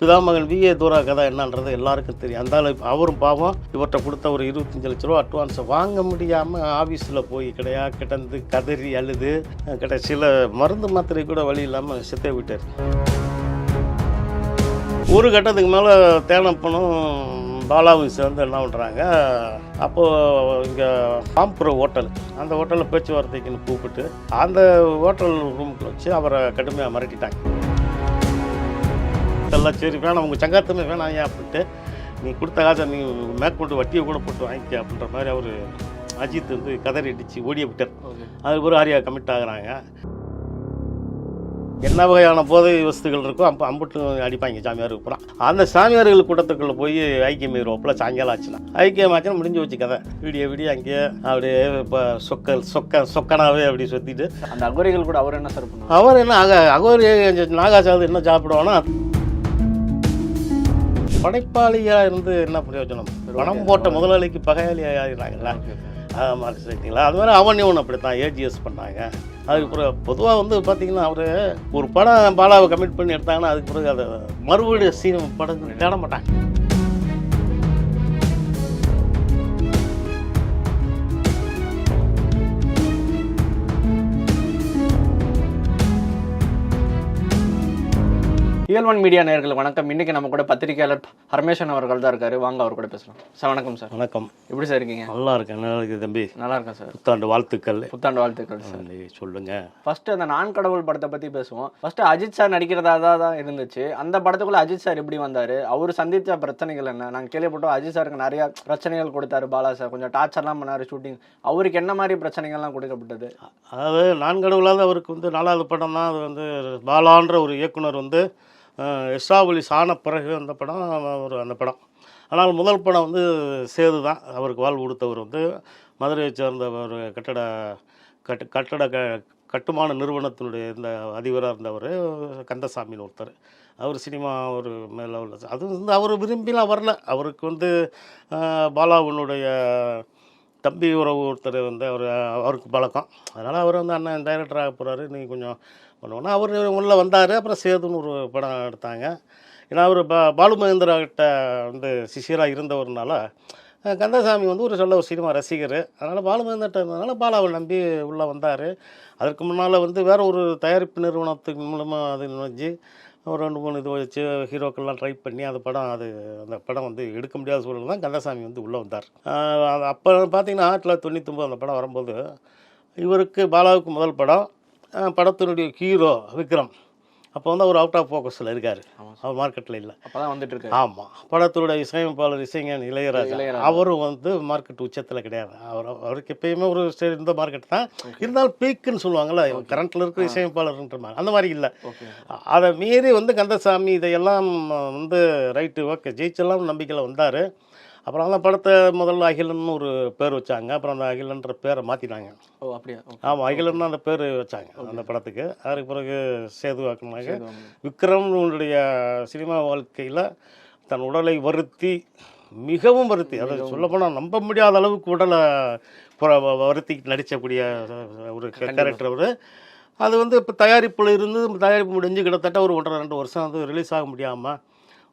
பிதாமகன் V. ஏ. தூரா கதை என்னன்றது எல்லாருக்கும் தெரியும். அந்த அவரும் பாவம். இவர்கிட்ட கொடுத்த ஒரு இருபத்தஞ்சு லட்ச ரூபா அட்வான்ஸை வாங்க முடியாமல் ஆஃபீஸில் போய் கிடையா கிடந்து கதறி அழுது கடைசியில் மருந்து மாத்திரை கூட வழி இல்லாமல் செத்தே விட்டார் ஒரு கட்டத்துக்கு மேலே தேனப்பனும் பாலாவும் சேர்ந்து என்ன பண்ணுறாங்க அப்போது இங்கே பாம்புர ஹோட்டல் அந்த ஹோட்டலில் பேச்சுவார்த்தைக்குன்னு கூப்பிட்டு அந்த ஹோட்டல் ரூமுக்குள்ள வச்சு அவரை கடுமையாக மிரட்டிட்டாங்க. எல்லாம் சரி வேணாம் உங்கள் சங்காத்தமே வேணாம் ஏன் அப்படின்ட்டு நீ கொடுத்த காசை நீ மேற்கொண்டு வட்டியை கூட போட்டு வாங்கிக்க அப்படின்ற மாதிரி அவர் அஜித் வந்து கதறி அடித்து ஓடிய விட்டார். அதுக்கு ஒரு ஆரியா கமிட் ஆகுறாங்க. என்ன வகையான போதை வஸ்துகள் இருக்கோ அப்போ அம்புட்டு அடிப்பாங்க சாமியாருக்கு பூரா. அந்த சாமியார்கள் கூட்டத்துக்குள்ளே போய் ஐக்கியம் மீறுவோப்பில் சாயங்காலம் ஆச்சுன்னா ஐக்கியம் ஆச்சுன்னா முடிஞ்சு வச்சு கதை. விடிய விடிய அங்கேயே அப்படியே இப்போ சொக்க சொக்க சொக்கனாவே அப்படி சுற்றிட்டு அந்த அகோரிகள் கூட அவர் என்ன சார் அவர் என்ன அக அகோரி நாகாசாவது என்ன சாப்பிடுவானா படைப்பாளியாக இருந்து என்ன பிரயோஜனம் பணம் போட்ட முதலாளிக்கு பகையாளியாக ஆகிறாங்கல்ல அது மாதிரி சரிங்களா அது மாதிரி அவன் ஒன்று அப்படி தான் ஏஜிஎஸ் பண்ணாங்க. அதுக்கு பிறகு பொதுவாக வந்து பார்த்தீங்கன்னா அவர் ஒரு படம் பாலாவை கமிட் பண்ணி எடுத்தாங்கன்னா அதுக்கு பிறகு அதை மறுபடியும் சீன் படம் தேட மாட்டாங்க. இயல்வன் மீடியா நேயர்கள் வணக்கம். இன்னைக்கு நம்ம கூட பத்திரிகையாளர் ஹர்மேஷன் அவர்கள் தான் இருக்காரு. வாங்க அவர் கூட பேசலாம். சார் வணக்கம் சார். வணக்கம். எப்படி சார் இருக்கீங்க? நல்லா இருக்கேன். நல்லா இருக்குது தம்பி. நல்லா இருக்கேன் சார். புத்தாண்டு வாழ்த்துக்கள். புத்தாண்டு வாழ்த்துக்கள் சார். சொல்லுங்க. ஃபர்ஸ்ட் அந்த நான் கடவுள் படத்தை பத்தி பேசுவோம். ஃபர்ஸ்ட் அஜித் சார் நடிக்கிறதா தான் இருந்துச்சு. அந்த படத்துக்குள்ள அஜித் சார் எப்படி வந்தாரு? அவர் சந்தித்த பிரச்சனைகள் என்ன? நாங்க கேள்விப்பட்டோம் அஜித் சாருக்கு நிறைய பிரச்சனைகள் கொடுத்தாரு பாலா சார். கொஞ்சம் டார்ச்சர்லாம் பண்ணாரு ஷூட்டிங் அவருக்கு என்ன மாதிரி பிரச்சனைகள்லாம் கொடுக்கப்பட்டது? அதாவது நான்கடவுளாக அவருக்கு வந்து நாலாவது படம் தான் அது வந்து பாலான்ற ஒரு இயக்குனர் வந்து எஸ்ராவலி சாண பிறகு அந்த படம் ஒரு அந்த படம். ஆனால் முதல் படம் வந்து சேது தான். அவருக்கு வாழ்வு கொடுத்தவர் வந்து மதுரையை சேர்ந்த ஒரு கட்டட கட்டு கட்டட க கட்டுமான நிறுவனத்தினுடைய இந்த அதிபராக இருந்தவர் கந்தசாமின்னு ஒருத்தர். அவர் சினிமா ஒரு மேலே உள்ள அது வந்து அவர் விரும்பிலாம் வரல. அவருக்கு வந்து பாலாவுனுடைய பாலாவினுடைய தம்பி உறவு ஒருத்தர் வந்து அவர் அவருக்கு பழக்கம். அதனால் அவர் வந்து அண்ணன் டைரக்டராக போகிறாரு நீங்கள் கொஞ்சம் பண்ணுவோன்னா அவர் உள்ளே வந்தார் அப்புறம் சேதுன்னு ஒரு படம் எடுத்தாங்க. ஏன்னா அவர் பா பாலுமகேந்திரா கிட்ட வந்து சிஷியராக இருந்தவர்னால கந்தசாமி வந்து ஒரு சொல்ல ஒரு சினிமா ரசிகர். அதனால் பாலு மகேந்திரட்ட இருந்ததுனால பாலாவை நம்பி உள்ளே வந்தார். அதற்கு முன்னால் வந்து வேற ஒரு தயாரிப்பு நிறுவனத்துக்கு மூலமாக அது நுழைஞ்சு ஒரு ரெண்டு மூணு இது வச்சு ஹீரோக்கள்லாம் ட்ரை பண்ணி அந்த படம் அது அந்த படம் வந்து எடுக்க முடியாத சூழல் தான் கந்தசாமி வந்து உள்ளே வந்தார். அப்போ பார்த்தீங்கன்னா ஆயிரத்தி தொள்ளாயிரத்தி தொண்ணூத்தொம்பது அந்த படம் வரும்போது இவருக்கு பாலாவுக்கு முதல் படம் படத்தினுடைய ஹீரோ விக்ரம். அப்போ வந்து அவர் அவுட் ஆஃப் ஃபோக்கஸில் இருக்கார். அவர் மார்க்கெட்டில் இல்லை. அப்பதான் வந்துட்டு இருக்கு ஆமாம் படத்தோட இசையமைப்பாளர் இசைஞன் இளையராஜா. அவரும் வந்து மார்க்கெட் உச்சத்தில் கிடையாது. அவர் அவருக்கு எப்பயுமே ஒரு ஸ்டே- இந்த மார்க்கெட் தான். இருந்தாலும் பீக்குன்னு சொல்லுவாங்கல்ல கரண்ட்டில் இருக்கிற இசையமைப்பாளர்ன்ற மாதிரி. அந்த மாதிரி இல்லை. அதை மீறி வந்து கந்தசாமி இதையெல்லாம் வந்து ரைட்டு ஓகே ஜெயிச்செல்லாம் நம்பிக்கையில் வந்தார். அப்புறம் அந்த படத்தை முதல்ல அகிலன்னு ஒரு பேர் வச்சாங்க. அப்புறம் அந்த அகிலன்ற பேரை மாற்றினாங்க ஓ அப்படியா? ஆமாம் அகிலன் அந்த பேர் வச்சாங்க அந்த படத்துக்கு. அதுக்கு பிறகு சேதுவாக்குனாங்க சரி, வாங்க. விக்ரம்னுடைய சினிமா வாழ்க்கையில் தன் உடலை வருத்தி மிகவும் வருத்தி அதை சொல்லப்போனால் நம்ப முடியாத அளவுக்கு உடலை வருத்தி நடிச்சக்கூடிய ஒரு கேரக்டர் அவர். அது வந்து இப்போ தயாரிப்பில் இருந்து தயாரிப்பு முடிஞ்சு கிட்டத்தட்ட ஒரு ஒன்றரை ரெண்டு வருஷம் வந்து ரிலீஸ் ஆக முடியாமல்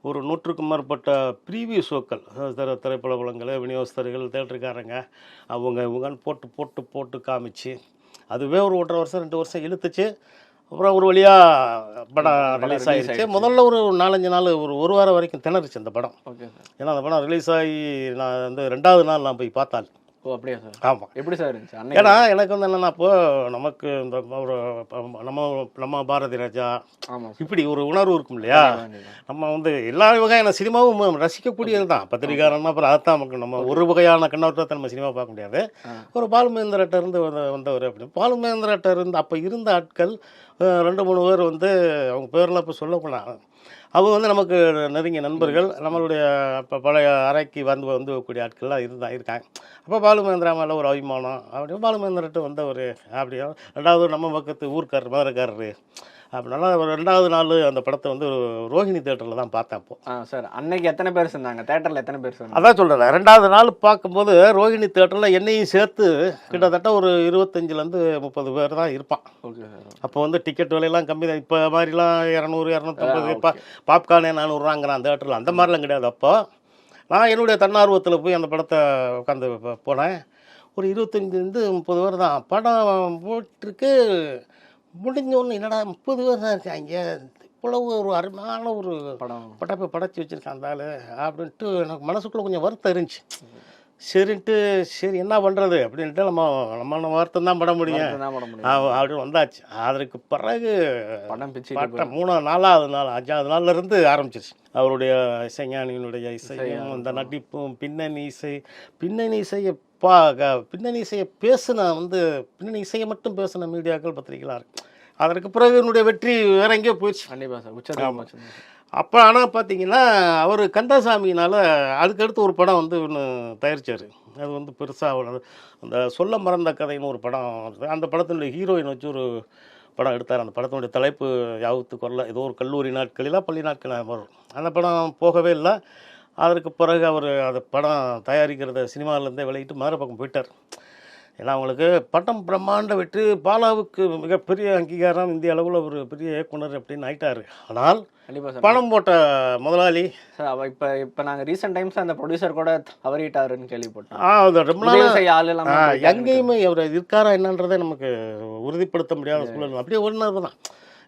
ஒரு நூற்றுக்கும் மேற்பட்ட ப்ரீவியூ ஷோக்கள் திரை திரைப்பட படங்கள் விநியோகஸ்தர்கள் தேட்டருக்காரங்க அவங்க இவங்கன்னு போட்டு போட்டு போட்டு காமிச்சு அதுவே ஒரு ஒன்றரை வருஷம் ரெண்டு வருஷம் இழுத்துச்சு. அப்புறம் ஒரு வழியாக படம் ரிலீஸ் ஆகிடுச்சு முதல்ல ஒரு நாலஞ்சு நாள் ஒரு ஒரு வாரம் வரைக்கும் திணறுச்சு அந்த படம். ஏன்னா அந்த படம் ரிலீஸ் ஆகி நான் வந்து ரெண்டாவது நாள் நான் போய் பார்த்தால் ஓ அப்படியா சார்? ஆமாம் எப்படி சார் இருந்துச்சு? அன்னைக்கு? ஏன்னா எனக்கு வந்து என்னென்னா இப்போ நமக்கு இந்த ஒரு நம்ம நம்ம பாரதி ராஜா இப்படி ஒரு உணர்வு இருக்கும் இல்லையா. நம்ம வந்து எல்லா வகையான சினிமாவும் ரசிக்கக்கூடியது தான். பத்திரிகாரன்னா அப்புறம் அதான் நமக்கு நம்ம ஒரு வகையான கண்ணோட்டத்தை நம்ம சினிமா பார்க்க முடியாது. ஒரு பாலுமேந்திரட்ட இருந்து வந்த வந்தவர் அப்படி பாலுமேந்திரட்ட இருந்து அப்போ இருந்த ஆட்கள் ரெண்டு மூணு பேர் வந்து அவங்க பேர்லாம் இப்போ சொல்ல அவங்க வந்து நமக்கு நெருங்கிய நண்பர்கள். நம்மளுடைய இப்போ பழைய அறைக்கு வந்து வந்து கூடிய ஆட்கள்லாம் இருந்தா இருக்காங்க. அப்போ பாலுமேந்திரா மேலே ஒரு அபிமானம். அப்படியே பாலுமேந்திரட்டு வந்தவர் அப்படியே ரெண்டாவது நம்ம பக்கத்து ஊர்க்காரர் மதுரைக்காரரு. அப்படினால ஒரு ரெண்டாவது நாள் அந்த படத்தை வந்து ரோஹிணி தேட்டரில் தான் பார்த்தேன் அப்போ. சார். அன்னைக்கு எத்தனை பேர் சேர்ந்தாங்க தேட்டர்ல எத்தனை பேர் சேர்ந்தாங்க அதான் சொல்கிறேன் ரெண்டாவது நாள் பார்க்கும்போது ரோஹிணி தேட்டரில் என்னையும் சேர்த்து கிட்டத்தட்ட ஒரு இருபத்தஞ்சிலேருந்து முப்பது பேர் தான் இருப்பான். அப்போ வந்து டிக்கெட் விலையெல்லாம் கம்மி தான். இப்போ மாதிரிலாம் இரநூறு இரநூத்தம்பது இப்போ பாப்கார்னே நானூறுவாங்கிறான் அந்த தேட்டரில் அந்த மாதிரிலாம் கிடையாது அப்போ. நான் என்னுடைய தன்னார்வத்தில் போய் அந்த படத்தை உட்காந்து போனேன். ஒரு இருபத்தஞ்சிலேருந்து முப்பது பேர் தான். படம் போட்டிருக்கு. முடிஞ்ச ஒன்று என்னடா முப்பது தான் இருக்காங்க இவ்வளவு ஒரு அருமையான ஒரு படம். படைப்பை படைச்சி வச்சிருக்கான் அந்த ஆளு அப்படின்ட்டு எனக்கு மனசுக்குள்ளே கொஞ்சம் வருத்தம் இருந்துச்சு. சரின்ட்டு சரி என்ன பண்ணுறது அப்படின்ட்டு நம்ம நம்ம வருத்தம் தான் பட முடியும். அப்படின்னு வந்தாச்சு. அதற்கு பிறகு படம் பிச்சு பட்டம் மூணாவது நாலாவது நாள் அஞ்சாவது நாள்ல இருந்து ஆரம்பிச்சிருச்சு. அவருடைய இசைஞானியினுடைய இசையும். அந்த நடிப்பும் பின்னணி இசை பின்னணி இசையை பா பின்னணி இசையை பேசின வந்து பின்னணி இசையை மட்டும் பேசின மீடியாக்கள் பத்திரிகைலாம் இருக்கு. அதற்கு பிறகு என்னுடைய வெற்றி வேற எங்கேயோ போயிடுச்சு. கண்டிப்பா சார். உச்சதம் வச்சிருந்தேன் அப்போ ஆனால் பார்த்தீங்கன்னா அவர் கந்தசாமினால அதுக்கடுத்து ஒரு படம் வந்து ஒன்று தயாரிச்சார். அது வந்து பெருசாக அந்த சொல்ல மறந்த கதைன்னு ஒரு படம். அந்த படத்தினுடைய ஹீரோயின் வச்சு ஒரு படம் எடுத்தார். அந்த படத்தினுடைய தலைப்பு யாவுத்து கொல்ல ஏதோ ஒரு கல்லூரி நாட்களிலா பள்ளி நாட்கள் வரும் அந்த படம் போகவே இல்லை. அதற்கு பிறகு அவர் அந்த படம் தயாரிக்கிறத சினிமாவிலேருந்தே விலகிட்டு மதுரை பக்கம் போயிட்டார். ஏன்னா அவங்களுக்கு பட்டம் பிரம்மாண்ட வெற்றி பாலாவுக்கு மிகப்பெரிய அங்கீகாரம் இந்திய அளவில் ஒரு பெரிய இயக்குனர் அப்படின்னு ஆயிட்டார். ஆனால் கண்டிப்பா சார். பணம் போட்ட முதலாளி இப்ப இப்ப நாங்க ரீசெண்ட் டைம்ஸ் அந்த ப்ரொடியூசர் கூட தவறிட்டாருன்னு கேள்விப்பட்டோம். ரொம்ப நாள் எங்கேயுமே அவர் இருக்காரா என்னன்றதை நமக்கு உறுதிப்படுத்த முடியாத சூழல். அப்படியே ஒன்று தான்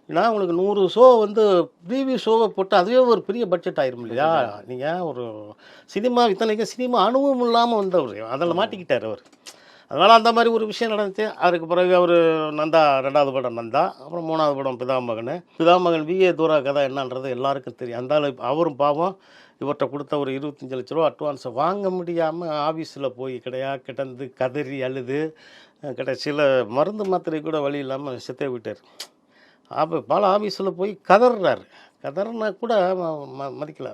ஏன்னா உங்களுக்கு நூறு ஷோ வந்து ப்ரீவியூ ஷோவை போட்டு அதுவே ஒரு பெரிய பட்ஜெட் ஆயிரும் இல்லையா? நீங்கள் ஒரு சினிமா இத்தனைக்கும் சினிமா அனுபவம் இல்லாமல் வந்தவர். அதில் மாட்டிக்கிட்டார் அவர். அதனால் அந்த மாதிரி ஒரு விஷயம் நடந்துச்சு. அதுக்கு பிறகு அவர் நந்தா ரெண்டாவது படம் நந்தா அப்புறம் மூணாவது படம் பிதாமகன். பிதாமகன் விஏ தூரா கதை என்னன்றது எல்லாருக்கும் தெரியும். அந்த அவரும் பாவம். இவர்கிட்ட கொடுத்த ஒரு இருபத்தஞ்சு லட்ச ரூபா அட்வான்ஸை வாங்க முடியாமல் ஆஃபீஸில் போய் கிடையா கிடந்து கதறி அழுது கடைசியில் மருந்து மாத்திரை கூட வழி இல்லாமல் செத்தே விட்டார் அப்போ பல ஆஃபீஸில் போய் கதறாரு கதறினா கூட ம- ம- மதிக்கல.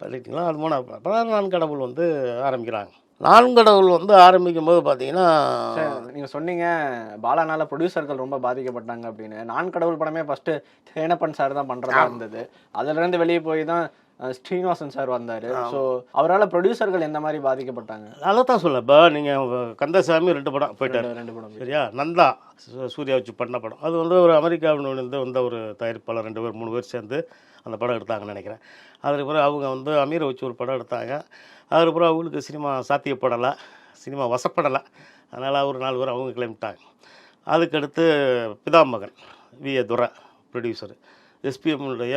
பண்ணிட்டீங்களா அது மூணாவது அப்புறம் நான் கடவுள் வந்து ஆரம்பிக்கிறாங்க. நான் கடவுள் வந்து ஆரம்பிக்கும் போது பார்த்தீங்கன்னா சார் நீங்க சொன்னீங்க பாலானால ப்ரொடியூசர்கள் ரொம்ப பாதிக்கப்பட்டாங்க அப்படின்னு. நான் கடவுள் படமே ஃபர்ஸ்ட் தேனப்பன் சார் தான் பண்றதா இருந்தது. அதுல இருந்து வெளியே போய் தான் ஸ்ரீனிவாசன் சார் வந்தாரு. ஸோ அவரால் ப்ரொடியூசர்கள் எந்த மாதிரி பாதிக்கப்பட்டாங்க? அதை தான் சொல்ல இப்போ நீங்கள் கந்தசாமி ரெண்டு படம் போயிட்டார். ரெண்டு- படம் சரியா? நந்தா சூர்யா வச்சு பண்ண படம். அது வந்து ஒரு அமெரிக்காவிலிருந்து வந்த ஒரு தயாரிப்பாளர் ரெண்டு பேர் மூணு பேர் சேர்ந்து அந்த படம் எடுத்தாங்கன்னு நினைக்கிறேன். அதுக்கு பிறகு அவங்க வந்து அமீரை வச்சு ஒரு படம் எடுத்தாங்க. அதுக்கு பிறகு அவங்களுக்கு சினிமா சாத்தியப்படலை சினிமா வசப்படலை. அதனால் ஒரு நாலு பேர் அவங்க கிளம்பிட்டாங்க. அதுக்கடுத்து Pithamagan V A Durai producer எஸ்பிஎம்னுடைய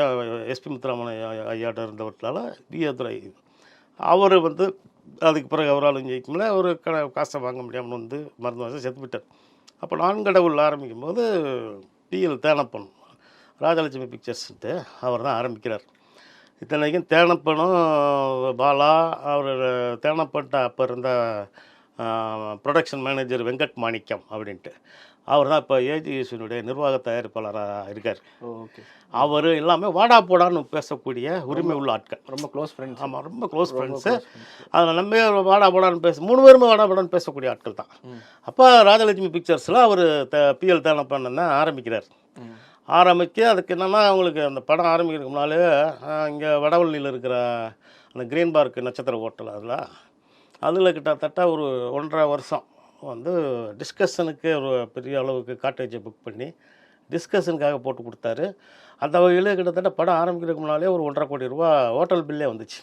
SP Muthuraman ஐயா- ஐயாட்ட இருந்தவர்களால் வி ஏ துரை அவர் வந்து அதுக்கு பிறகு அவரால் ஜெயிக்கும்ல அவர் க காசை வாங்க முடியாமல் வந்து மருந்து வச்சு செத்துவிட்டார் அப்போ நான் கடவுள் ஆரம்பிக்கும் போது பிஎல் தேனப்பன் ராஜலட்சுமி பிக்சர்ஸ்ன்ட்டு அவர் தான் ஆரம்பிக்கிறார். இத்தனைக்கும் தேனப்பனும் பாலா அவர் தேனப்பன்ட்ட அப்போ இருந்த ப்ரொடக்ஷன் மேனேஜர் வெங்கட் மாணிக்கம் அப்படின்ட்டு. அவர் தான் இப்போ ஏஜிஎஸ்னுடைய நிர்வாக தயாரிப்பாளராக இருக்கார். ஓகே அவர் எல்லாமே வாடா போடான்னு பேசக்கூடிய உரிமை உள்ள ஆட்கள். ரொம்ப க்ளோஸ் ஃப்ரெண்ட்ஸ் ஆமாம் ரொம்ப க்ளோஸ் ஃப்ரெண்ட்ஸு அதில் நம்ம வாடா போடான்னு பேச மூணு பேருமே வாடா போடான்னு பேசக்கூடிய ஆட்கள் தான். அப்போ ராஜலட்சுமி பிக்சர்ஸில் அவர் த பிஎல் தேனப்பன் தான் ஆரம்பிக்கிறார். ஆரம்பிக்க அதுக்கு என்னென்னா அவங்களுக்கு அந்த படம் ஆரம்பிக்கிறதுக்கு முன்னாலே இங்கே வடவள்ளியில் இருக்கிற அந்த கிரீன் பார்க் நட்சத்திர ஹோட்டல் அதில். அதில் கிட்டத்தட்ட ஒரு ஒன்றரை வருஷம் வந்து டிஸ்கஷனுக்கு ஒரு பெரிய அளவுக்கு காட்டேஜை புக் பண்ணி டிஸ்கஷனுக்காக போட்டு கொடுத்தாரு. அந்த வகையில் கிட்டத்தட்ட படம் ஆரம்பிக்கிறதுக்கு முன்னாலே ஒரு ஒன்றரை கோடி ரூபா ஹோட்டல் பில்லே வந்துச்சு.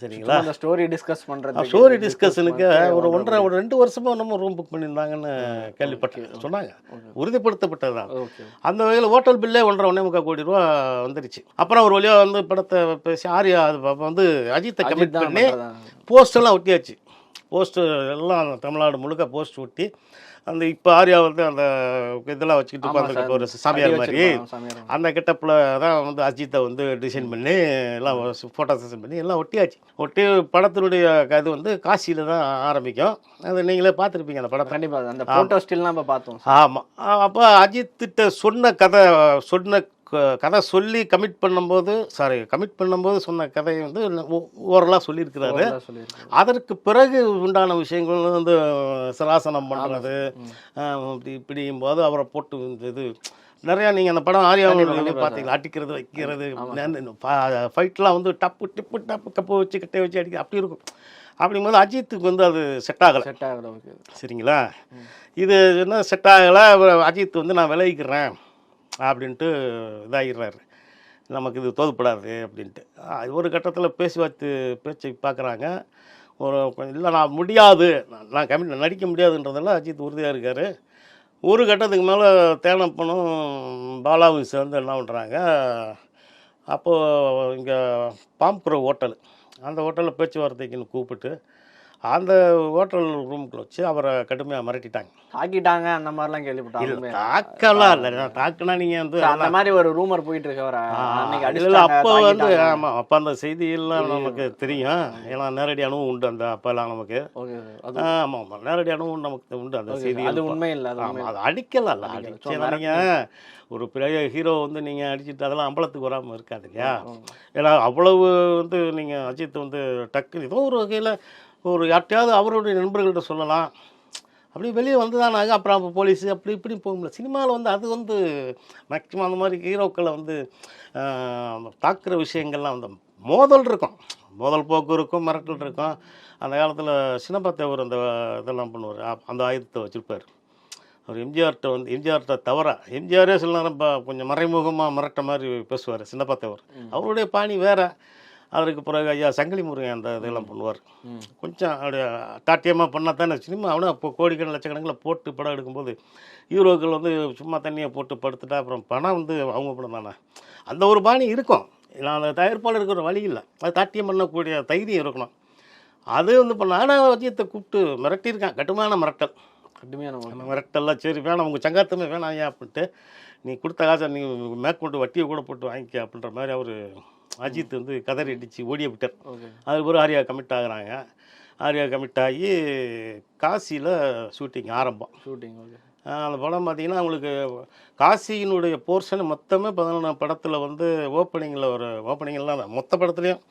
சரிங்களா? அந்த ஸ்டோரி டிஸ்கஸ் பண்றது ஸ்டோரி டிஸ்கஷனுக்கு ஒரு ஒன்றரை ஒரு ரெண்டு வருஷமா நம்ம ரூம் புக் பண்ணியிருந்தாங்கன்னு கேள்விப்பட்டேன். சொன்னாங்க. உறுதிப்படுத்தப்பட்டது தான் ஓகே அந்த வகையில் ஹோட்டல் பில்லே ஒன்றரை ஒன்றே முக்கால் கோடி ரூபா வந்துருச்சு. அப்புறம் ஒரு வழியாக வந்து படத்தை பேசி ஆர்யா அது வந்து அஜித்தை கமிட் பண்ணி பண்றதா. போஸ்ட் எல்லாம் ஒட்டியாச்சு. போஸ்ட்டு எல்லாம் தமிழ்நாடு முழுக்க போஸ்ட் ஒட்டி அந்த இப்போ ஆர்யா வந்து அந்த இதெல்லாம் வச்சுக்கிட்டு உட்காந்துருக்கு. ஒரு சாமியார் மாதிரி. அந்த கெட்டப்பில் தான் வந்து அஜித்தை வந்து டிசைன் பண்ணி எல்லாம் ஃபோட்டோ செஷன் பண்ணி எல்லாம் ஒட்டியாச்சு. ஒட்டி படத்தினுடைய இது வந்து காசியில் தான் ஆரம்பிக்கும். அது நீங்களே பார்த்துருப்பீங்க அந்த படத்தை. கண்டிப்பா. அந்த போட்டோ ஸ்டில்லாம் பார்த்தோம் ஆமாம் அப்போ அஜித்திட்ட சொன்ன கதை சொன்ன கதை சொல்லி கமிட் பண்ணும்போது சாரி கமிட் பண்ணும்போது சொன்ன கதையை வந்து ஓரலாக சொல்லியிருக்கிறாரு. அதற்கு பிறகு உண்டான விஷயங்கள் வந்து சிராசனம் பண்ணுறது இப்படி இப்படியும் போது அவரை போட்டு இந்த இது நிறையா நீங்கள் அந்த படம் ஆரியாவில் பார்த்தீங்களா அடிக்கிறது வைக்கிறது. ஃபைட்லாம் வந்து டப்பு டிப்பு டப்பு கப்பு வச்சு கிட்டே வச்சு அடிக்க அப்படி இருக்கும். அப்படிங்கும்போது அஜித்துக்கு வந்து அது செட் ஆகலை. செட் ஆகல சரிங்களா? இது என்ன செட் ஆகலை? அஜித் வந்து நான் விளைவிக்கிறேன் அப்படின்ட்டு இதாகிடுறாரு நமக்கு இது தோதுப்படாது அப்படின்ட்டு. ஒரு கட்டத்தில் பேச்சுவார்த்து பேச்சு பார்க்குறாங்க ஒரு கொஞ்சம் இல்லை நான் முடியாது. நான் கம்மி நடிக்க முடியாதுன்றதெல்லாம் அஜித் உறுதியாக இருக்கார். ஒரு கட்டத்துக்கு மேலே தேனப்பனும் பாலாவும் சேர்ந்து என்ன பண்ணுறாங்க அப்போது இங்கே பாம்புக்குற ஹோட்டல். அந்த ஹோட்டலில் பேச்சுவார்த்தைக்குன்னு கூப்பிட்டு அந்த ஹோட்டல் ரூமுக்குள்ள வச்சு அவரை கடுமையாக மிரட்டிட்டாங்க. தாக்கிட்டாங்க அந்த மாதிரிலாம் இல்லை உண்மையா? தாக்கலாம் இல்லை. தாக்குனா நீங்கள் வந்து அந்த மாதிரி ஒரு ரூமர் போயிட்டு இருக்கு வர அன்னைக்கு இல்ல, இல்ல, அடிச்சாங்க, அப்போ வந்து. ஆமாம் அப்போ அந்த செய்தியெல்லாம் நமக்கு தெரியும். ஏன்னா நேரடி அனுபவம் உண்டு அந்த அப்போல்லாம் நமக்கு. ஆமாம் ஆமாம் நேரடி அனுபவம் நமக்கு உண்டு அந்த செய்தி. அது உண்மை இல்ல ஆமாம் அது அடிக்கலாம்ல அடிக்கல. அடிச்சு சும்மா நீங்கள் ஒரு பெரிய ஹீரோ வந்து நீங்கள் அடிச்சிட்டு அதெல்லாம் அம்பலத்துக்கு வராமல் இருக்காது இல்லையா. ஏன்னா அவ்வளவு வந்து நீங்கள் அஜித் வந்து டக்கு ஏதோ ஒரு வகையில் ஒரு யார்ட்டையாவது அவருடைய நண்பர்கள்ட்ட சொல்லலாம். அப்படி வெளியே வந்து தான் நாங்கள் அப்புறம் அப்போ போலீஸு அப்படி இப்படி போகும்ல. சினிமாவில் வந்து அது வந்து மேக்ஸிமம் அந்த மாதிரி ஹீரோக்களை வந்து தாக்குற விஷயங்கள்லாம் வந்து மோதல் இருக்கும். மோதல் போக்கு இருக்கும் மிரட்டல் இருக்கும். அந்த காலத்தில் சின்னப்பத்தேவர் அந்த இதெல்லாம் பண்ணுவார். அந்த ஆயுதத்தை வச்சுருப்பார். அவர் எம்ஜிஆர்கிட்ட வந்து எம்ஜிஆர்கிட்ட தவிர எம்ஜிஆரே சில நேரம் கொஞ்சம் மறைமுகமாக மிரட்ட மாதிரி பேசுவார் சின்னப்பத்தேவர் அவருடைய பாணி வேற. அதற்கு பிறகு ஐயா சங்கிலி முருகன் அந்த இதெல்லாம் பண்ணுவார். கொஞ்சம் அப்படியே தாட்டியமாக பண்ணால் தானே சினிமா? அவனும் அப்போ கோடிக்கணக்கில் லட்சக்கணக்கில் போட்டு படம் எடுக்கும்போது ஹீரோக்கள் வந்து சும்மா தண்ணியை போட்டு படுத்துட்டா அப்புறம் பணம் வந்து அவங்க படம் தானே? அந்த ஒரு பாணி இருக்கும். நான் அந்த தயாரிப்பாளருக்கு ஒரு வழி இல்லை. அது தாட்டியம் பண்ணக்கூடிய தைரியம் இருக்கணும். அது வந்து இப்போ நானாக வஜயத்தை கூப்பிட்டு மிரட்டியிருக்கேன். கட்டுமான மிரட்டல். கடுமையான அந்த மிரட்டல்லாம் சரி வேணாம் உங்கள் சங்காத்தமே வேணாம் ஐயா அப்படின்ட்டு நீ கொடுத்த காசை நீ மேற்கொண்டு வட்டியை கூட போட்டு வாங்கிக்க அப்படின்ற மாதிரி அவர் அஜித் வந்து கதறி அடித்து ஓடிய விட்டார். ஓகே. அதுக்கு பிறகு ஆர்யா கமிட் ஆகுறாங்க. ஆர்யா கமிட் ஆகி காசியில் ஷூட்டிங் ஆரம்பம். ஷூட்டிங் அந்த படம் பார்த்தீங்கன்னா உங்களுக்கு காசியினுடைய போர்ஷன் மொத்தமே பதினொன்று படத்தில் வந்து ஓப்பனிங்கில் ஒரு ஓப்பனிங்லாம் தான். மொத்த படத்துலையும்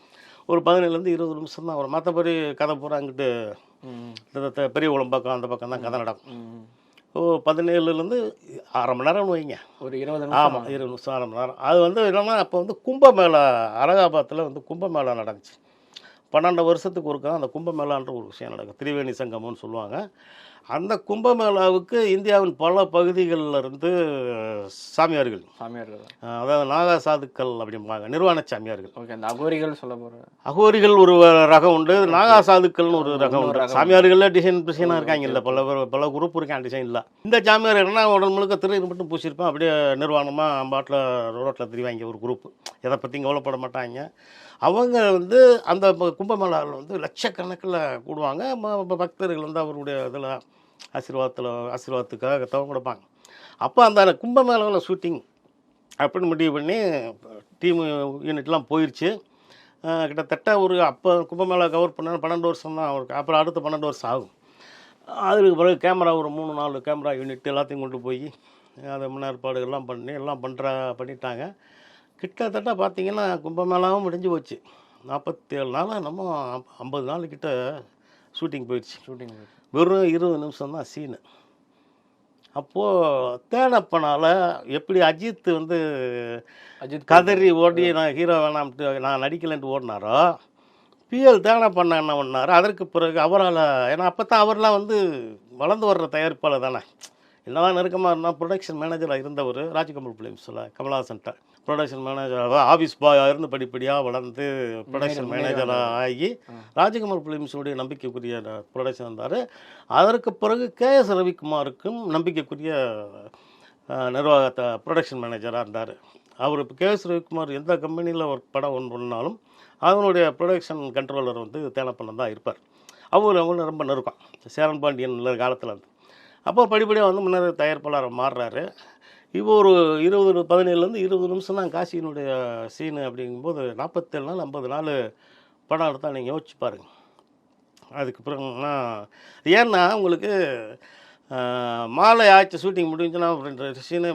ஒரு பதினேழுலேருந்து இருபது நிமிஷம் தான் வரும். மற்றபடி கதை பூரா அங்கிட்டு பெரிய குளம் பக்கம் அந்த பக்கம் தான் கதை நடக்கும். பதினேழுலேருந்து அரை மணி நேரம்னு வைங்க. ஒரு இருபது நிமிஷம் ஆமாம் இருபது நிமிஷம் அரை மணி நேரம். அது வந்து என்னன்னா அப்போ வந்து கும்பமேளா அலகாபாத்தில் வந்து கும்பமேளா நடந்துச்சு. பன்னெண்டு வருஷத்துக்கு ஒருக்கா அந்த கும்பமேளான்ற ஒரு விஷயம் நடக்கும் திரிவேணி சங்கமம்னு சொல்லுவாங்க. அந்த கும்பமேளாவுக்கு இந்தியாவின் பல பகுதிகளில் இருந்து சாமியார்கள். சாமியார்கள் அதாவது நாகா சாதுக்கள் அப்படிம்பாங்க நிர்வாண சாமியார்கள் ஓகே அந்த அகோரிகள் சொல்ல போகிறேன் அகோரிகள் ஒரு ரகம் உண்டு நாகா சாதுக்கள்னு ஒரு ரகம் உண்டு. சாமியார்கள்ல டிசைன் டிசைனாக இருக்காங்கல்ல பல பேர் பல குரூப் இருக்கான் டிசைனில் இந்த சாமியார் என்னன்னா உடல் முழுக்க திரை மட்டும் பூசியிருப்பான் அப்படியே நிர்வாணமாக பாட்டில் ரோட்டில் திரிவாங்க ஒரு குரூப் எதை பற்றியும் கவலைப்பட மாட்டாங்க. அவங்க வந்து அந்த கும்பமேளாவில் வந்து லட்சக்கணக்கில் கூடுவாங்க. பக்தர்கள் வந்து அவருடைய இதில் ஆசீர்வாதத்தில் ஆசீர்வாதத்துக்காக தவம் கொடுப்பாங்க. அப்போ அந்த கும்பமேளாவில் ஷூட்டிங் அப்படின்னு முடிவு பண்ணி டீம் யூனிட்லாம் போயிடுச்சு கிட்டத்தட்ட ஒரு அப்போ கும்பமேளா கவர் பண்ண பன்னெண்டு வருஷம் தான் அவருக்கு. அப்புறம் அடுத்த பன்னெண்டு வருஷம் ஆகும். அதுக்கு பிறகு கேமரா ஒரு மூணு நாலு கேமரா யூனிட் எல்லாத்தையும் கொண்டு போய் அதை முன்னேற்பாடுகள்லாம் பண்ணி எல்லாம் பண்ணுற பண்ணிட்டாங்க. கிட்டத்தட்ட பார்த்திங்கன்னா கும்பமேளாவும் முடிஞ்சு போச்சு. நாற்பத்தேழு நாளாக நம்ம ஐம்பது நாள் கிட்ட ஷூட்டிங் போயிடுச்சு ஷூட்டிங் வெறும் இருபது நிமிஷம் தான் சீனு அப்போது தேனப்பனால் எப்படி அஜித் வந்து அஜித் கதறி ஓடி நான் ஹீரோ வேணாம்ட்டு நான் நடிக்கலைன்ட்டு ஓடினாரோ? பிஎல் தேனப்பண்ண என்ன பண்ணார்? அதற்கு பிறகு அவரால் ஏன்னா அப்போ தான் அவர்லாம் வந்து வளர்ந்து வர்ற தயாரிப்பாளர் தானே. என்னதான் நெருக்கமாக இருந்தால் ப்ரொடக்ஷன் மேனேஜராக இருந்தவர் ராஜ்கமல் ஃபிலிம்ஸில் கமலஹாசன்ட்ட. ப்ரொடக்ஷன் மேனேஜராக ஆஃபீஸ் பாயாக இருந்து படிப்படியாக வளர்ந்து ப்ரொடக்ஷன் மேனேஜராக ஆகி ஆ. ராஜகமல் ஃபிலிம்ஸுடைய நம்பிக்கைக்குரிய ப்ரொடக்ஷன் இருந்தார் அதற்கு பிறகு கே எஸ் ரவிக்குமாருக்கும் நம்பிக்கைக்குரிய நிர்வாகத்தை ப்ரொடக்ஷன் மேனேஜராக இருந்தார். அவர் இப்போ கே எஸ் ரவிக்குமார் எந்த கம்பெனியில் ஒரு படம் ஒன்று பண்ணாலும் அதனுடைய ப்ரொடக்ஷன் கண்ட்ரோலர் வந்து தேனப்பண்ணன் தான் இருப்பார். அவர் அவங்களும் ரொம்ப நெருக்கம். சேரன் பாண்டியன் உள்ள காலத்தில் இருந்து. அப்போ படிப்படியாக வந்து முன்னேற தயாரிப்பாளர் மாறுறாரு. இப்போ ஒரு இருபது பதினேழுலேருந்து இருபது நிமிஷம் தான் காசியினுடைய சீனு அப்படிங்கும்போது நாற்பத்தேழு நாள் ஐம்பது நாள் படம் எடுத்தால் நீங்கள் யோசிச்சு பாருங்க. அதுக்கு பிறகுனா ஏன்னா உங்களுக்கு மாலை ஆச்சு ஷூட்டிங் முடிஞ்சுன்னா ரெண்டு சீனு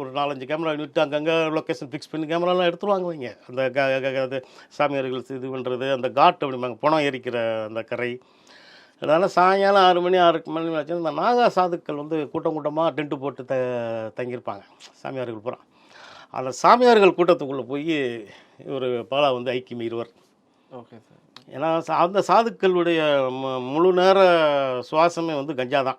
ஒரு நாலஞ்சு கேமரா விட்டு அங்கங்கே லொக்கேஷன் ஃபிக்ஸ் பண்ணி கேமராலாம் எடுத்துருவாங்க வைங்க அந்த க- க- சாமியார்கள் இது பண்ணுறது அந்த காட் அப்படிம்பாங்க பணம் எரிக்கிற அந்த கரை. அதனால் சாயங்காலம் ஆறு மணி ஆறு மணி ஆச்சு. இந்த நாகா சாதுக்கள் வந்து கூட்டம் கூட்டமாக டென்ட்டு போட்டு த தங்கியிருப்பாங்க. சாமியார்கள் பூரா. அந்த சாமியார்கள் கூட்டத்துக்குள்ளே போய் ஒரு பாலா வந்து ஐக்கியம் இருவர் ஓகே சார். ஏன்னா சா- அந்த சாதுக்களுடைய மு- முழு நேர சுவாசமே வந்து கஞ்சா தான்.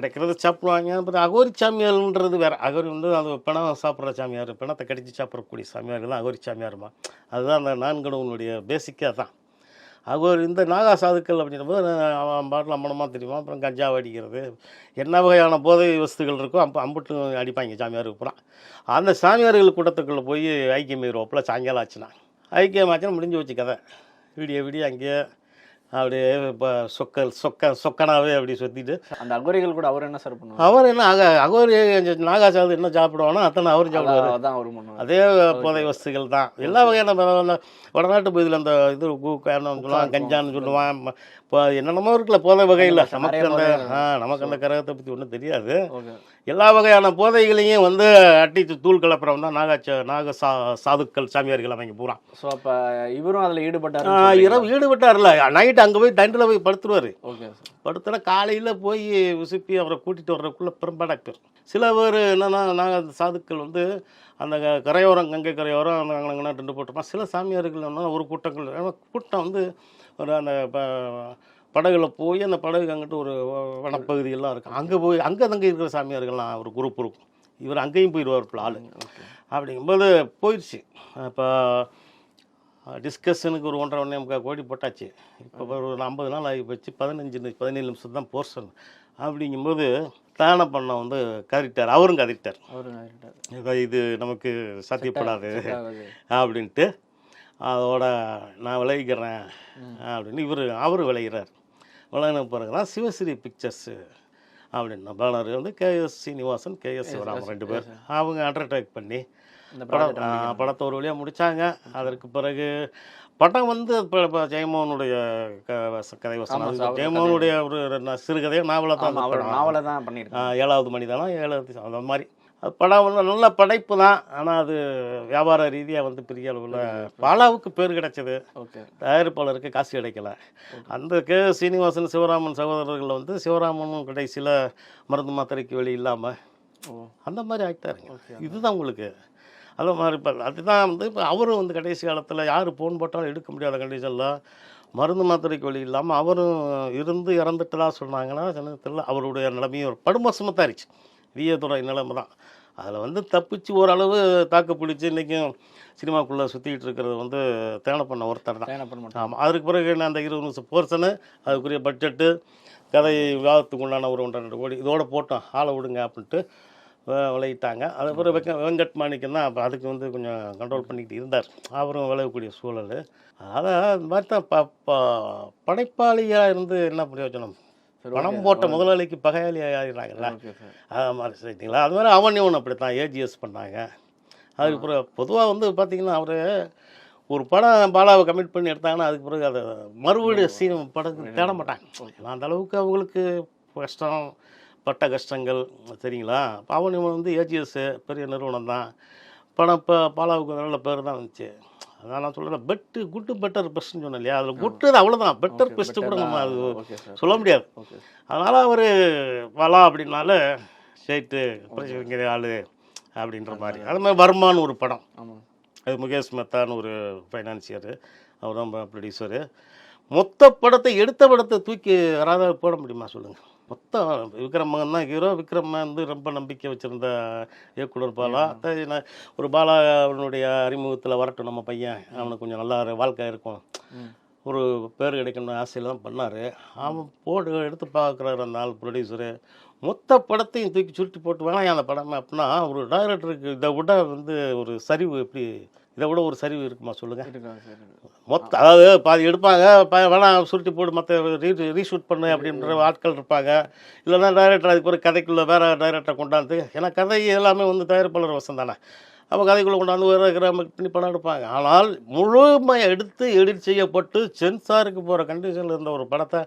கிடைக்கிறத சாப்பிடுவாங்க. அப்புறம் அகோரி சாமியார்ன்றது வேற. அகோரி வந்து அது பிணம் சாப்பிட்ற சாமியார் பிணத்தை கடிச்சு சாப்பிடக்கூடிய சாமியார்கள் தான் அகோரி சாமியாருமா. அதுதான் அந்த நான்கடவுனுடைய பேசிக்காக தான். அவர் இந்த நாகா சாதுக்கள் அப்படின்றபோது அவன் பாட்டில் அம்மனமாக தெரியுமா? அப்புறம் கஞ்சா அடிக்கிறது என்ன வகையான போதை வஸ்துகள் இருக்கோ அம்ப அம்புட்டு அடிப்பாங்க சாமியாருக்கு பூரா. அந்த சாமியார்கள் கூட்டத்துக்குள்ளே போய் ஐக்கியம் இருவோப்பில் சாயங்காலம் ஆச்சுன்னா. ஐக்கியம் ஆச்சுன்னா முடிஞ்சு வச்சு கதை. விடிய விடிய அங்கேயே அப்படியே இப்போ சொக்க சொக்க சொக்கனாவே அப்படி சுற்றிட்டு அந்த அகோரிகள் கூட அவர் என்ன சார் பண்ணுவார்? அவர் என்ன அக அகோரி நாகாசாவது என்ன சாப்பிடுவானோ அத்தனை அவரும் சாப்பிடுவார். அதான் அவர் பண்ணுவார். அதே போதை வஸ்துகள் தான். எல்லா வகையான வடநாட்டு பகுதியில் அந்த இது கூக்கான்னு சொல்லுவான் கஞ்சான்னு சொல்லுவான் இப்போ என்னென்னமோ இருக்குல்ல போதை வகையில். நமக்கு அந்த. ஆ நமக்கு அந்த கரகத்தை பற்றி ஒன்றும் தெரியாது. எல்லா வகையான போதைகளையும் வந்து அட்டித்து தூள் கலப்புறவன் தான் நாகாச்ச நாக சா சாதுக்கள் சாமியார்கள் அவங்க பூரா ஸோ அப்போ இவரும் அதில் ஈடுபட்டார் இரவு ஈடுபட்டார்ல. நைட்டு அங்கே போய் தண்டில் போய் படுத்துருவார். ஓகே படுத்தனா காலையில் போய் உசுப்பி அவரை கூட்டிகிட்டு வர்றதுக்குள்ளே பெரும்பாடாக பேர் சில பேர் என்னென்னா நாங்கள் சாதுக்கள் வந்து அந்த கரையோரம் கங்கை கரையோரம் அங்கன ரெண்டு போட்டிருப்போம் சில சாமியார்கள் ஒரு கூட்டங்கள். கூட்டம் வந்து ஒரு அந்த ப- படகுல போய் அந்த படகு அங்கிட்டு ஒரு வனப்பகுதியெல்லாம் இருக்கும். அங்கே போய் அங்கே தங்க இருக்கிற சாமியார்கள்லாம் ஒரு குரூப் இருக்கும். இவர் அங்கேயும் போயிடுவார் ஆள். அப்படிங்கும்போது போயிடுச்சு. இப்போ டிஸ்கஷனுக்கு ஒரு ஒன்றரை ஒன்றே முக்கால் கோடி போட்டாச்சு. இப்போ ஒரு ஐம்பது நாள் ஆகி போச்சு. பதினஞ்சு பதினேழு நிமிஷம் தான் போர்ஷன் அப்படிங்கும்போது தான பண்ண வந்து கதறிட்டார். அவரும் கதறிட்டார். அவரு இதை நமக்கு சாத்தியப்படாது அப்படின்ட்டு அதோட நான் விளைவிக்கிறேன் அப்படின்னு இவர் அவர் விளைகிறார் விளையின பிறகு தான் சிவஸ்ரீ பிக்சர்ஸு அப்படின்னு பேனர் வந்து கேஎஸ் சீனிவாசன் கேஎஸ் சிவராமன் ரெண்டு பேர். அவங்க அண்டர்டேக் பண்ணி படம் படத்தை ஒரு வழியாக முடித்தாங்க அதற்கு பிறகு படம் வந்து இப்போ இப்போ ஜெயமோகனுடைய கதை வசனம். ஜெயமோகனுடைய ஒரு சிறுகதையை நாவலாக தான். நாவலை தான் ஆ, பண்ணியிருக்காங்க ஏழாவது மணி தானே ஏழாவது அந்த மாதிரி. படம் வந்து நல்ல படைப்பு தான். ஆனால் அது வியாபார ரீதியாக வந்து பெரிய அளவில் பாலாவுக்கு பேர் கிடைச்சது. தயாரிப்பாளருக்கு காசு கிடைக்கல. அந்த கே. சீனிவாசன் சிவராமன் சகோதரர்கள் வந்து சிவராமனும் கடைசியில் மருந்து மாத்திரைக்கு வெளி இல்லாமல் அந்த மாதிரி ஆகிட்டாருங்க இதுதான் உங்களுக்கு. அது மாதிரி இப்போ அதுதான் வந்து இப்போ அவரும் வந்து கடைசி காலத்தில் யார் ஃபோன் போட்டாலும் எடுக்க முடியாத கண்டிஷனில் மருந்து மாத்திரைக்கு வழி இல்லாமல் அவரும் இருந்து இறந்துட்டதா சொன்னாங்கன்னா தெரியல. அவருடைய நிலைமையும் ஒரு படுமோசமாக தான் இருந்துச்சு. வீயத்துறை நிலைமை தான். அதில் வந்து தப்பிச்சு ஓரளவு தாக்கு பிடிச்சி இன்றைக்கும் சினிமாக்குள்ளே சுற்றிக்கிட்டு இருக்கிறது வந்து தேனை பண்ண ஒருத்தர் தான். தேனப்பன் மட்டும். ஆமாம் அதுக்கு பிறகு என்ன அந்த இருபது நிமிஷம் போர்ஷனு அதுக்குரிய பட்ஜெட்டு கதை விவாதத்துக்கு உண்டான ஒரு ஒன்றரை ரெண்டு கோடி இதோட போட்டோம். ஆளை விடுங்க அப்படின்ட்டு விளையிட்டாங்க. அதுக்கப்புறம் வெக்க வெங்கட் மாணிக்கம் தான் அப்போ அதுக்கு வந்து கொஞ்சம் கண்ட்ரோல் பண்ணிக்கிட்டு இருந்தார். அவரும் விளையக்கூடிய சூழல். அதான் இந்த மாதிரி தான் ப படைப்பாளியாக இருந்து என்ன பிரயோஜனம்? பணம். போட்ட முதலாளிக்கு பகையாளி ஆகிறாங்கல்ல அது மாதிரி சரிங்களா அது மாதிரி அவனையும் அப்படி தான் ஏஜிஎஸ் பண்ணாங்க. அதுக்கப்புறம் பொதுவாக வந்து பார்த்தீங்கன்னா அவர் ஒரு படம் பாலாவை கமிட் பண்ணி எடுத்தாங்கன்னா அதுக்கு பிறகு அதை மறுபடியும் சீன் படத்துக்கு தேட மாட்டாங்க. ஏன்னா அந்த அளவுக்கு அவங்களுக்கு கஷ்டம் பட்ட கஷ்டங்கள் சரிங்களா? அவன் இவன் வந்து ஏஜிஎஸ் பெரிய நிறுவனம் தான். படம் இப்போ பாலாவுக்கு நல்ல பேர் தான் வந்துச்சு. அதான் நான் சொல்கிறேன் பெட்டு குட்டு பெட்டர் பெஸ்ட்னு சொன்னேன் இல்லையா? அதில் குட்டு அவ்வளோதான் பெட்டர் பெஸ்ட்டு கூட நம்ம அது சொல்ல முடியாது. அதனால் அவர் வலா அப்படின்னால ஷேட்டு பிரச்சனைங்கிற ஆள் அப்படின்ற மாதிரி. அது மாதிரி வர்மான்னு ஒரு படம். அது முகேஷ் மெத்தான்னு ஒரு ஃபைனான்சியரு அவர் தான் ப்ரொடியூசரு மொத்த படத்தை எடுத்த படத்தை தூக்கி யாராவது போட முடியுமா சொல்லுங்கள் மொத்தம் விக்ரம் மகன் தான் ஹீரோ விக்ரம் வந்து ரொம்ப நம்பிக்கை வச்சுருந்த இயக்குனர் பாலா. ஒரு பாலா அவனுடைய அறிமுகத்தில் வரட்டும் நம்ம பையன். அவனுக்கு கொஞ்சம் நல்லா வாழ்க்கை இருக்கும். ஒரு பேர் கிடைக்கணும்னு ஆசையில் தான் பண்ணார். அவன் போட்டு எடுத்து பார்க்குறாரு அந்த ஆள் ப்ரொடியூசரு மொத்த படத்தையும் தூக்கி சுருட்டி போட்டு வேணாம் அந்த படமே. அப்படின்னா ஒரு டைரக்டருக்கு இதை விட வந்து ஒரு சரிவு எப்படி இதை விட ஒரு சரிவு இருக்குமா சொல்லுங்கள். மொத்த அதாவது பாதி எடுப்பாங்க வேணாம் சுருட்டி போட்டு மற்ற ரீ ரீஷூட் பண்ணு அப்படின்ற ஆட்கள் இருப்பாங்க. இல்லைன்னா டைரக்டர் அதுக்கு ஒரு கதைக்குள்ளே வேறு டைரக்டரை கொண்டாந்து ஏன்னா கதை எல்லாமே வந்து தயாரிப்பாளர் வசம் தானே. அப்போ கதைக்குள்ளே கொண்டாந்து வேறு கிராம பண்ணி படம் எடுப்பாங்க. ஆனால் முழுமையை எடுத்து எடிட் செய்யப்பட்டு சென்சாருக்கு போகிற கண்டிஷனில் இருந்த ஒரு படத்தை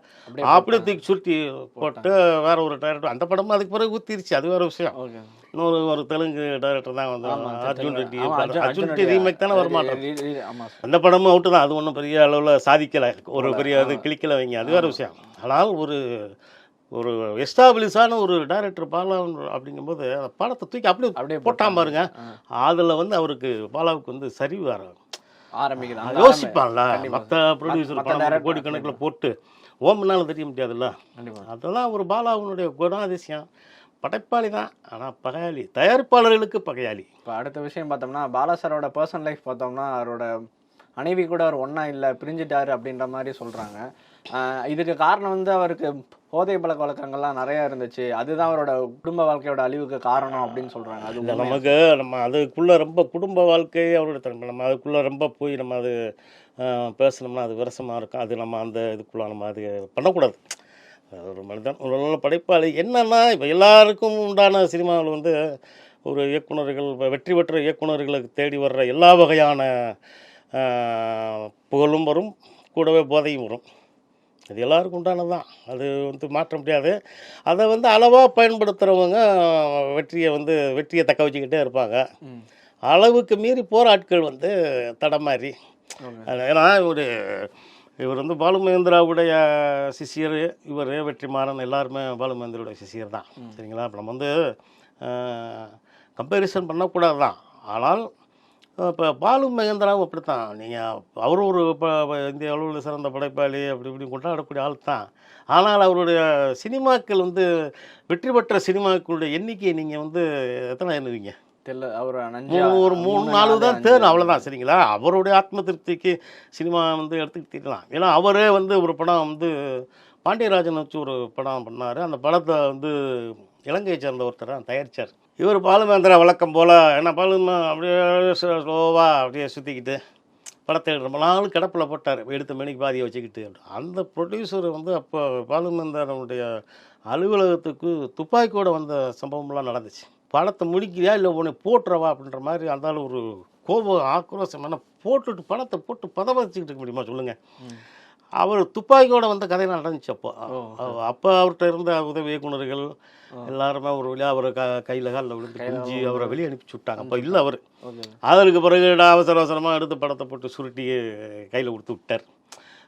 அப்படியே தூக்கி சுருட்டி போட்டு வேற ஒரு டைரக்டர் அந்த படமும் அதுக்கு பிறகு ஊத்திருச்சு. அது வேற விஷயம். இன்னொரு ஒரு தெலுங்கு டைரக்டர் தான் வந்து அர்ஜுன். ரெட்டி அர்ஜுன் ரெட்டி. ரீமேக் தானே வரமாட்டோம். அந்த படமும் அவுட்டு தான். அது ஒன்றும் பெரிய அளவில் சாதிக்கலை. ஒரு பெரிய இது கிளிக்கல வைங்க. அது வேற விஷயம். ஆனால் ஒரு ஒரு எஸ்டாப்ளிஷான ஒரு டைரக்டர் பாலா அப்படிங்கும்போது அந்த படத்தை தூக்கி அப்படியே அப்படியே போட்டான் பாருங்க. அதில் வந்து அவருக்கு பாலாவுக்கு வந்து சரிவு ஆரம்பிக்குது. அந்த யோசிப்பான்ல. மற்ற ப்ரொடியூசர் படம் கோடிக்கணக்கில் போட்டு ஓம்னாலும் தெரிய முடியாதுல்ல. அதெல்லாம் ஒரு பாலாவுனுடைய குணாதிசயம். படைப்பாளி தான். ஆனால் பகையாளி. தயாரிப்பாளர்களுக்கு பகையாளி. இப்போ அடுத்த விஷயம் பார்த்தோம்னா பாலா சாரோட பர்சனல் லைஃப் பார்த்தோம்னா அவரோட மனைவி கூட அவர் ஒன்றா இல்லை பிரிஞ்சுட்டாரு அப்படின்ற மாதிரி சொல்கிறாங்க இதுக்கு காரணம் வந்து அவருக்கு போதை பழக்க வழக்கங்கள்லாம் நிறையா இருந்துச்சு. அதுதான் அவரோட குடும்ப வாழ்க்கையோட அழிவுக்கு காரணம் அப்படின்னு சொல்கிறாங்க அது? நமக்கு நம்ம அதுக்குள்ளே ரொம்ப குடும்ப வாழ்க்கை அவருடைய தன்மை நம்ம அதுக்குள்ளே ரொம்ப போய் நம்ம அது பேசணும்னா அது விரசமாக இருக்கும். அது நம்ம அந்த இதுக்குள்ளே நம்ம அது பண்ணக்கூடாது. ஒரு மனிதன் ஒரு நல்ல படைப்பாளி. என்னன்னா இப்போ எல்லாருக்கும் உண்டான சினிமாவில் வந்து ஒரு இயக்குனர்கள் இப்ப வெற்றி பெற்ற இயக்குனர்களுக்கு தேடி வர்ற எல்லா வகையான புகழும் வரும். கூடவே போதையும் வரும். அது எல்லாருக்கும் உண்டானது தான் அது வந்து மாற்ற முடியாது. அதை வந்து அளவாக பயன்படுத்துகிறவங்க வெற்றியை வந்து வெற்றியை தக்க வச்சுக்கிட்டே இருப்பாங்க. அளவுக்கு மீறி போகிற ஆட்கள் வந்து தடமாறி. ஏன்னா இவர் இவர் வந்து பாலுமகேந்திராவுடைய சிஷியர் இவர் வெற்றிமாறன் எல்லாருமே பாலுமகேந்திராவுடைய சிஷியர் தான். சரிங்களா? இப்போ நம்ம வந்து கம்பேரிசன் பண்ணக்கூடாது தான் ஆனால் இப்போ பாலு மகேந்திராவும் அப்படித்தான். நீங்கள் அவரும் ஒரு ப ப- இந்திய அளவில் சிறந்த படைப்பாளி அப்படி இப்படி கொண்டாடக்கூடிய ஆள் தான். ஆனால் அவருடைய சினிமாக்கள் வந்து வெற்றி பெற்ற சினிமாக்களுடைய எண்ணிக்கையை நீங்கள் வந்து எத்தனை எண்ணுவீங்க? தெரியல அவர் ஒரு மூணு நாலு தான் தேரும் அவ்வளோதான் சரிங்களா? அவருடைய ஆத்ம திருப்திக்கு சினிமா வந்து எடுத்துக்கிட்டலாம் ஏன்னா அவரே வந்து ஒரு படம் வந்து பாண்டியராஜன் வச்சு ஒரு படம் பண்ணார். அந்த படத்தை வந்து இலங்கையை சேர்ந்த ஒருத்தர் தயாரித்தார் இவர் பாலுமேந்திரா வழக்கம் போல் ஏன்னா பாலுமா? அப்படியே ஸ்லோவாக அப்படியே சுற்றிக்கிட்டு படத்தை ரொம்ப நாள் கிடப்பில் போட்டார். எடுத்த மணிக்கு பாதியை வச்சுக்கிட்டு. அந்த ப்ரொடியூசர் வந்து அப்போ பாலுமேந்திரனுடைய அலுவலகத்துக்கு துப்பாக்கியோடு வந்த சம்பவம்லாம் நடந்துச்சு. படத்தை முடிக்கிறியா இல்லை உன்னை போட்டுறவா அப்படின்ற மாதிரி அந்தாலும் ஒரு கோபம் ஆக்ரோஷமான போட்டுட்டு படத்தை போட்டு பதவச்சிக்கிட்டு இருக்க முடியுமா சொல்லுங்கள் அவர் துப்பாக்கியோட வந்த கதையெல்லாம் நடந்துச்சு அப்போ. அப்போ அவர்கிட்ட இருந்த உதவி இயக்குனர்கள் எல்லாருமே ஒரு வழியாக அவரை க கையில் காலில் விழுந்து குஞ்சு அவரை வெளியே அனுப்பிச்சு விட்டாங்க. அப்போ இல்லை அவர். அதற்கு பிறகு அவசர அவசரமாக எடுத்து படத்தை போட்டு சுருட்டி கையில் கொடுத்து விட்டார்.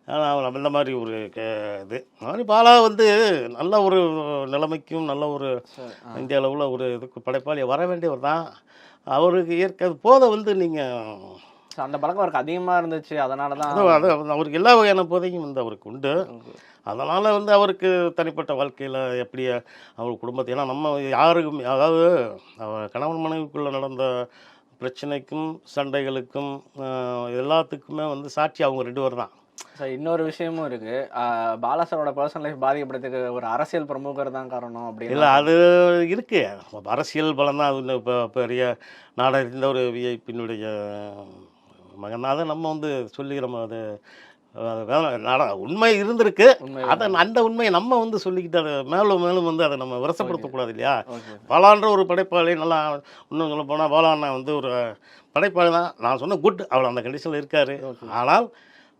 ஆனால் அவர் அந்த மாதிரி ஒரு க- இது. மாதிரி பாலா வந்து நல்ல ஒரு நிலைமைக்கும் நல்ல ஒரு. இந்திய அளவில் ஒரு இதுக்கு படைப்பாளி வர வேண்டியவர் தான். அவருக்கு இயற்கை போதை வந்து நீங்கள் So, அந்த பழக்கம் அவருக்கு அதிகமா இருந்துச்சு. அதனால தான் அது அவருக்கு எல்லா வகையான போதையும் வந்து அவருக்கு உண்டு. அதனால் வந்து அவருக்கு தனிப்பட்ட வாழ்க்கையில் எப்படி அவர் குடும்பத்தை ஏன்னா நம்ம யாருக்கும் அதாவது அவர் கணவன் மனைவிக்குள்ளே நடந்த பிரச்சனைக்கும் சண்டைகளுக்கும் எல்லாத்துக்குமே வந்து சாட்சி அவங்க ரெண்டு பேர் தான். சார் இன்னொரு விஷயமும் இருக்கு. ஆஹ் பாலா சாரோட பர்சனல் லைஃப் பாதிக்கப்படுறதுக்கு ஒரு அரசியல் பிரமுகர் தான் காரணம் அப்படின்னு இல்லை அது இருக்கு. அரசியல் பலம் தான் அது பெரிய நாடறிந்த ஒரு விஐப்பினுடைய மகன். அதை நம்ம வந்து சொல்லி நம்ம அது உண்மை இருந்திருக்கு. அதை அந்த உண்மையை நம்ம வந்து சொல்லிக்கிட்டு அதை மேலும் மேலும் வந்து அதை நம்ம விரசப்படுத்தக்கூடாது இல்லையா? ஓகே பாலான்ற ஒரு படைப்பாளி நல்லா இன்னும் சொல்ல போனால் பாலாண்ணா வந்து ஒரு படைப்பாளி தான். நான் சொன்ன குட் அவர் அந்த கண்டிஷனில் இருக்கார். ஆனால்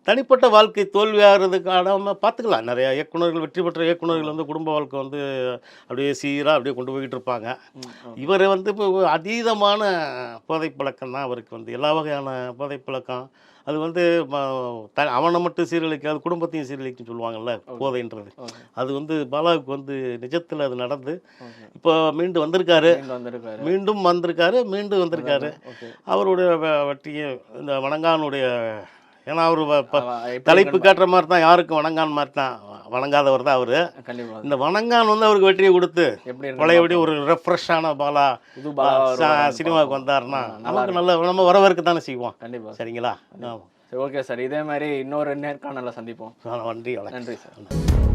தனிப்பட்ட வாழ்க்கை தோல்வியாகிறதுக்கான பார்த்துக்கலாம். நிறைய இயக்குனர்கள் வெற்றி பெற்ற இயக்குனர்கள் வந்து குடும்ப வாழ்க்கை வந்து அப்படியே சீராக அப்படியே கொண்டு போய்கிட்டு இருப்பாங்க. இவர் வந்து இப்போ அதீதமான போதை பழக்கம் தான் அவருக்கு வந்து. எல்லா வகையான போதை பழக்கம் அது வந்து த- அவனை மட்டும் சீரழிக்காது குடும்பத்தையும் சீரழிக்குன்னு சொல்லுவாங்கல்ல போதைன்றது. அது வந்து பாலாவுக்கு வந்து நிஜத்தில் அது நடந்து. இப்போ மீண்டும் வந்திருக்காரு. மீண்டு வந்திருக்காரு. மீண்டும் வந்திருக்காரு மீண்டும் வந்திருக்காரு. அவருடைய வ- வட்டியை இந்த வணங்கானுடைய ஏன்னா அவர் தலைப்பு காட்டுற மாதிரி தான் யாருக்கும் வணங்கான் மாதிரி தான் வணங்காதவர் தான் அவர். இந்த வணங்கான் வந்து அவருக்கு வெற்றியை கொடுத்து பழையபடி ஒரு ரெஃப்ரெஷ்ஷான பாலா சினிமாவுக்கு. வந்தாருன்னா நமக்கு நல்ல நம்ம வரவேற்க தானே செய்வோம். கண்டிப்பா. சரிங்களா? சரி ஓகே சார். இதே மாதிரி இன்னொரு நேர்காணல சந்திப்போம். வணக்கம். நன்றி சார்.